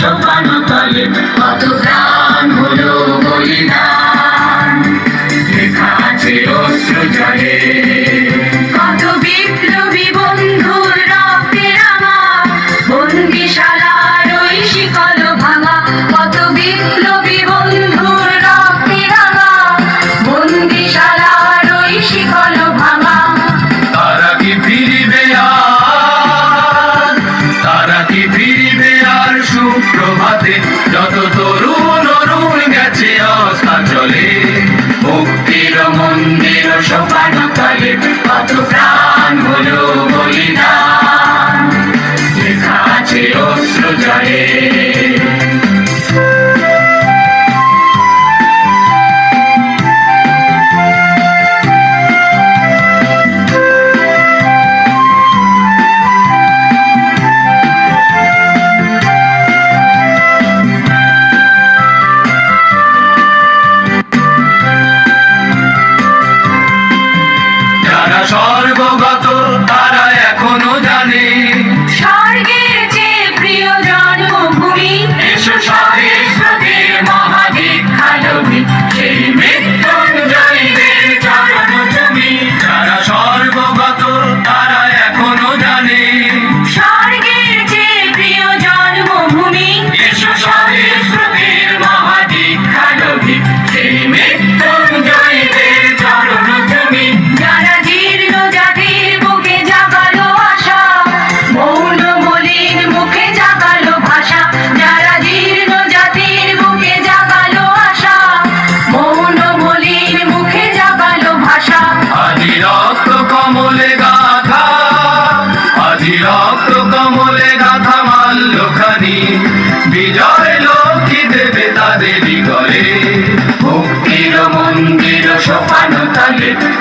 Shambhanu Talib Madhuram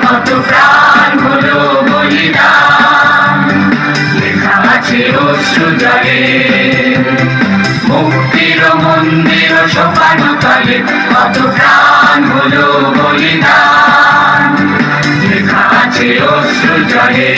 কত প্রাণ হলো বলিদান লেখা আছে অশ্রু জলে মুক্তির মন্দির সোপানো কালে কত প্রাণ হলো বলিদান লেখা আছে অশ্রু জলে।